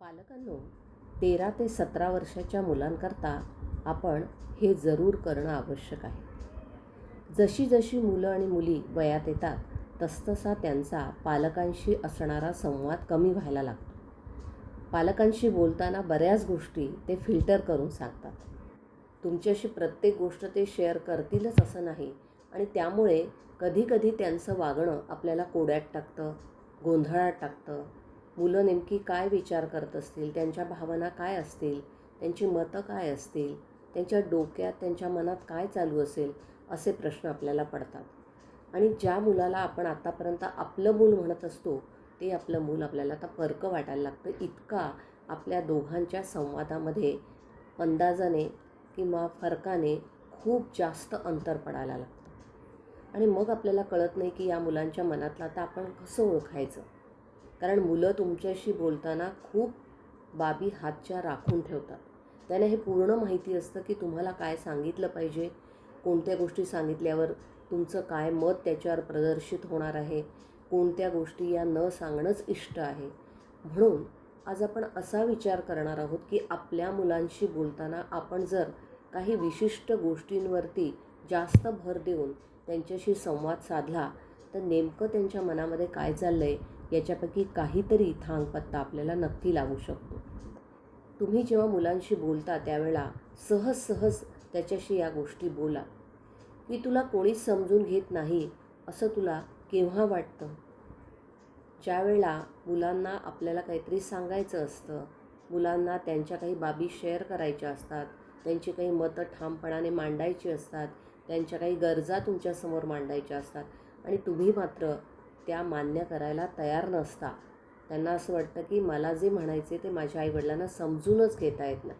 पालकांनो तेरा ते सतरा वर्षाच्या मुलांकरता आपण हे जरूर करणं आवश्यक आहे. जशी जशी मुलं आणि मुली वयात येतात तसतसा त्यांचा पालकांशी असणारा संवाद कमी व्हायला लागतो. पालकांशी बोलताना बऱ्याच गोष्टी ते फिल्टर करून सांगतात. तुमच्याशी प्रत्येक गोष्ट ते शेअर करतीलच असं नाही आणि त्यामुळे कधीकधी त्यांचं वागणं आपल्याला कोड्यात टाकतं गोंधळात टाकतं मुलं नेमकी काय विचार करत असतील? त्यांच्या भावना काय असतील? त्यांची मतं काय असतील? त्यांच्या डोक्यात त्यांच्या मनात काय चालू असेल? असे प्रश्न आपल्याला पडतात. आणि ज्या मुलाला आपण आत्तापर्यंत आपलं मूल म्हणत असतो ते आपलं मूल आपल्याला आता परकं वाटायला लागतं. इतका आपल्या दोघांच्या संवादामध्ये अंदाजाने किंवा फरकाने खूप जास्त अंतर पडायला लागतं. आणि मग आपल्याला कळत नाही की या मुलांच्या मनातला आता आपण कसं ओळखायचं? कारण मुलं तुमच्याशी बोलताना खूप बाबी हातच्या राखून ठेवतात. त्यांना हे पूर्ण माहिती असतं की तुम्हाला काय सांगितलं पाहिजे कोणत्या गोष्टी सांगितल्यावर तुमचं काय मत त्याच्यावर प्रदर्शित होणार आहे कोणत्या गोष्टी या न सांगणंच इष्ट आहे. म्हणून आज आपण असा विचार करणार आहोत की आपल्या मुलांशी बोलताना आपण जर काही विशिष्ट गोष्टींवरती जास्त भर देऊन त्यांच्याशी संवाद साधला तर नेमकं त्यांच्या मनामध्ये काय चाललं आहे याच्यापैकी काहीतरी थांगपत्ता आपल्याला नक्की लागू शकतो. तुम्ही जेव्हा मुलांशी बोलता त्यावेळेला सहज सहज त्याच्याशी या गोष्टी बोला. की तुला कोणीच समजून घेत नाही असं तुला केव्हा वाटतं? ज्यावेळेला मुलांना आपल्याला काहीतरी सांगायचं असतं मुलांना त्यांच्या काही बाबी शेअर करायच्या असतात त्यांची काही मतं ठामपणाने मांडायची असतात त्यांच्या काही गरजा तुमच्यासमोर मांडायच्या असतात आणि तुम्ही मात्र त्या मान्य करायला तयार नसता. त्यांना असं वाटतं की मला जे म्हणायचे ते माझ्या आईवडिलांना समजूनच घेता येत नाही.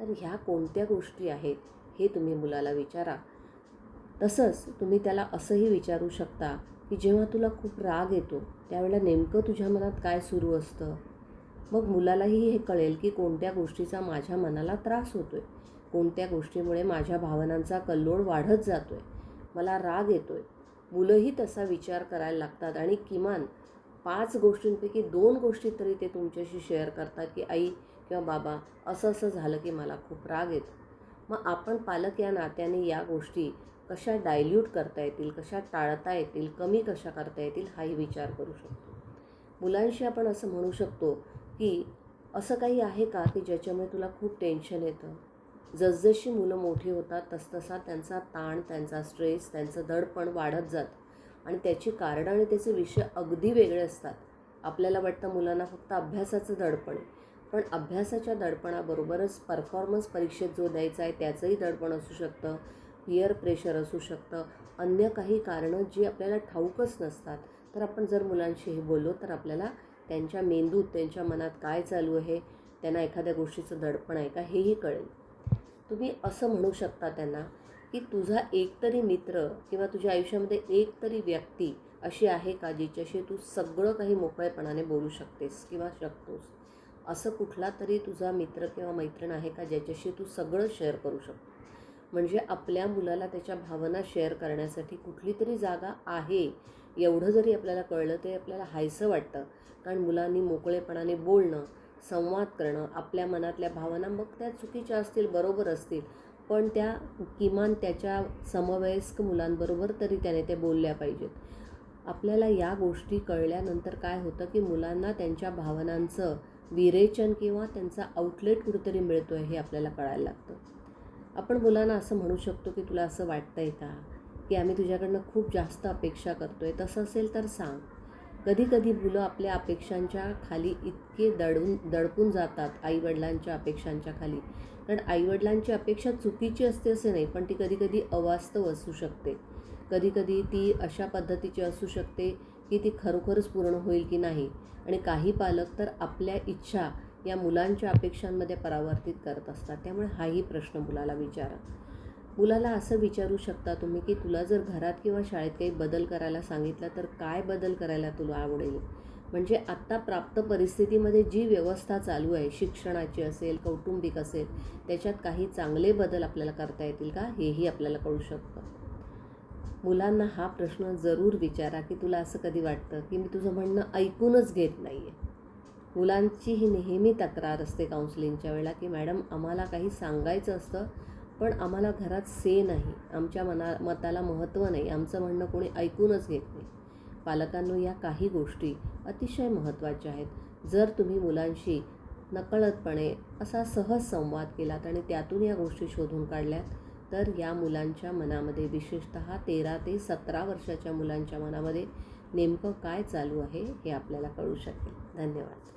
तर ह्या कोणत्या गोष्टी आहेत हे तुम्ही मुलाला विचारा. तसंच तुम्ही त्याला असंही विचारू शकता की जेव्हा तुला खूप राग येतो त्यावेळेला नेमकं तुझ्या मनात काय सुरू असतं? मग मुलालाही हे कळेल की कोणत्या गोष्टीचा माझ्या मनाला त्रास होतो आहे कोणत्या गोष्टीमुळे माझ्या भावनांचा कल्लोळ वाढत जातो आहे मला राग येतो आहे मुलंही तसा विचार करायला लागतात आणि किमान पाच गोष्टींपैकी दोन गोष्टी तरी ते तुमच्याशी शेअर करतात की आई किंवा बाबा असं असं झालं की मला खूप राग येतो. मग आपण पालक या नात्याने या गोष्टी कशा डायल्यूट करता येतील कशा टाळता येतील कमी कशा करता येतील हाही विचार करू शकतो. मुलांशी आपण असं म्हणू शकतो की असं काही आहे का की ज्याच्यामुळे तुला खूप टेन्शन येतं? जसजशी मुलं मोठी होतात तसतसा त्यांचा ताण त्यांचा स्ट्रेस त्यांचं दडपण वाढत जातं. आणि त्याची कारणं आणि त्याचे विषय अगदी वेगळे असतात. आपल्याला वाटतं मुलांना फक्त अभ्यासाचं दडपण आहे. पण अभ्यासाच्या दडपणाबरोबरच परफॉर्मन्स परीक्षेत जो द्यायचा आहे त्याचंही दडपण असू शकतं. पियर प्रेशर असू शकतं. अन्य काही कारणं जी आपल्याला ठाऊकच नसतात. तर आपण जर मुलांशी हे बोललो तर आपल्याला त्यांच्या मेंदूत त्यांच्या मनात काय चालू आहे त्यांना एखाद्या गोष्टीचं दडपण आहे का हेही कळेल. तुम्ही असं म्हणू शकता त्यांना की तुझा एकतरी मित्र किंवा तुझ्या आयुष्यामध्ये एक तरी व्यक्ती अशी आहे का जिच्याशी तू सगळं काही मोकळेपणाने बोलू शकतेस किंवा शकतोस? असं कुठला तरी तुझा मित्र किंवा मैत्रीण आहे का ज्याच्याशी तू सगळं शेअर करू शकतो? म्हणजे आपल्या मुलाला त्याच्या भावना शेअर करण्यासाठी कुठली तरी जागा आहे? एवढं जरी आपल्याला कळलं ते आपल्याला हायसं वाटतं. कारण मुलांनी मोकळेपणाने बोलणं संवाद करणं आपल्या मनातल्या भावना मग त्या चुकीच्या असतील बरोबर असतील. पण त्या किमान त्याच्या समवयस्क मुलांबरोबर तरी त्याने ते बोलल्या पाहिजेत. आपल्याला या गोष्टी कळल्यानंतर काय होतं की मुलांना त्यांच्या भावनांचं विरेचन किंवा त्यांचा आउटलेट कुठेतरी मिळतो आहे हे आपल्याला कळायला लागतं. आपण मुलांना असं म्हणू शकतो की तुला असं वाटतं आहे का? की आम्ही तुझ्याकडनं खूप जास्त अपेक्षा करतो आहे तसं असेल तर सांग. कधीकधी मुलं आपल्या अपेक्षांच्या खाली इतके दडून दडपून जातात आईवडिलांच्या अपेक्षांच्या खाली. कारण आईवडिलांची अपेक्षा चुकीची असते असे नाही पण ती कधीकधी अवास्तव असू शकते. कधीकधी ती अशा पद्धतीची असू शकते की ती खरोखरच पूर्ण होईल की नाही. आणि काही पालक तर आपल्या इच्छा या मुलांच्या अपेक्षांमध्ये परावर्तित करत असतात. त्यामुळे हाही प्रश्न मुलाला विचारा. मुलाला असं विचारू शकता तुम्ही की तुला जर घरात किंवा शाळेत काही बदल करायला सांगितला तर काय बदल करायला तुला आवडेल? म्हणजे आत्ता प्राप्त परिस्थितीमध्ये जी व्यवस्था चालू आहे शिक्षणाची असेल कौटुंबिक असेल त्याच्यात काही चांगले बदल आपल्याला करता येतील का? हेही आपल्याला कळू शकतं. मुलांना हा प्रश्न जरूर विचारा की तुला असं कधी वाटतं की मी तुझं म्हणणं ऐकूनच घेत नाही आहे मुलांची ही नेहमी तक्रार असते काउन्सिलिंगच्या वेळेला की मॅडम आम्हाला काही सांगायचं असतं पण आम्हाला घरात से नाही. आमच्या मना मताला महत्त्व नाही. आमचं म्हणणं कोणी ऐकूनच घेत नाही. पालकांनो या काही गोष्टी अतिशय महत्त्वाच्या आहेत. जर तुम्ही मुलांशी नकळतपणे असा सहज संवाद केलात आणि त्यातून या गोष्टी शोधून काढल्यात तर या मुलांच्या मनामध्ये विशेषतः तेरा ते सतरा वर्षाच्या मुलांच्या मनामध्ये नेमकं काय चालू आहे हे आपल्याला कळू शकेल. धन्यवाद.